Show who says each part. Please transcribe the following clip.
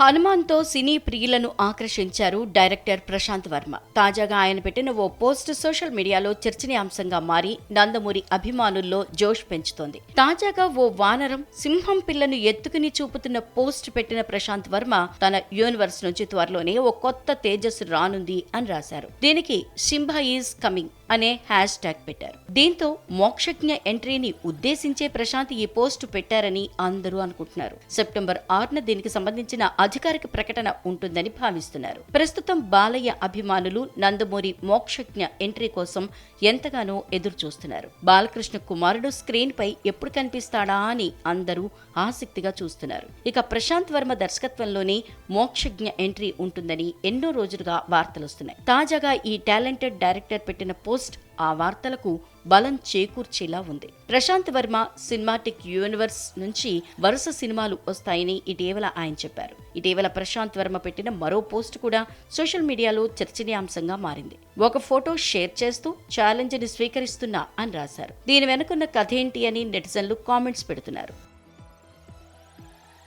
Speaker 1: హనుమాన్తో సినీ ప్రియులను ఆకర్షించారు డైరెక్టర్ ప్రశాంత్ వర్మ. తాజాగా ఆయన పెట్టిన ఓ పోస్ట్ సోషల్ మీడియాలో చర్చనీయాంశంగా మారి నందమూరి అభిమానుల్లో జోష్ పెంచుతోంది. తాజాగా ఓ వానరం సింహం పిల్లను ఎత్తుకుని చూపుతున్న పోస్ట్ పెట్టిన ప్రశాంత్ వర్మ తన యూనివర్స్ నుంచి త్వరలోనే ఓ కొత్త తేజస్సు రానుంది అని రాశారు. దీనికి సింహ ఈజ్ కమింగ్. అనే హ్యాష్ ట్యాగ్ పెట్టారు. దీంతో మోక్షజ్ఞ ఎంట్రీని ఉద్దేశించే ప్రశాంత్ ఈ పోస్ట్ పెట్టారని అందరూ అనుకుంటున్నారు. సెప్టెంబర్ ఆరున దీనికి సంబంధించిన అధికారిక ప్రకటన ఉంటుందని భావిస్తున్నారు. ప్రస్తుతం బాలయ్య అభిమానులు నందమూరి మోక్షజ్ఞ ఎంట్రీ కోసం ఎంతగానో ఎదురు చూస్తున్నారు బాలకృష్ణ కుమారుడు స్క్రీన్ పై ఎప్పుడు కనిపిస్తాడా అని అందరూ ఆసక్తిగా చూస్తున్నారు. ఇక ప్రశాంత్ వర్మ దర్శకత్వంలోనే మోక్షజ్ఞ ఎంట్రీ ఉంటుందని ఎన్నో రోజులుగా వార్తలొస్తున్నాయి. తాజాగా ఈ టాలెంటెడ్ డైరెక్టర్ పెట్టిన పోస్ట్ ఆ వార్తలకు బలం చేకూర్చేలా ఉంది. ప్రశాంత్ వర్మ సినిమాటిక్ యూనివర్స్ నుంచి వరుస సినిమాలు వస్తాయని ఇటీవల ఆయన చెప్పారు. ఇటీవల ప్రశాంత్ వర్మ పెట్టిన మరో పోస్ట్ కూడా సోషల్ మీడియాలో చర్చనీయాంశంగా మారింది. ఒక ఫోటో షేర్ చేస్తూ ఛాలెంజ్ని స్వీకరిస్తున్నా అని రాశారు. దీని వెనుకున్న కథ ఏంటి అని నెటిజన్లు కామెంట్స్ పెడుతున్నారు.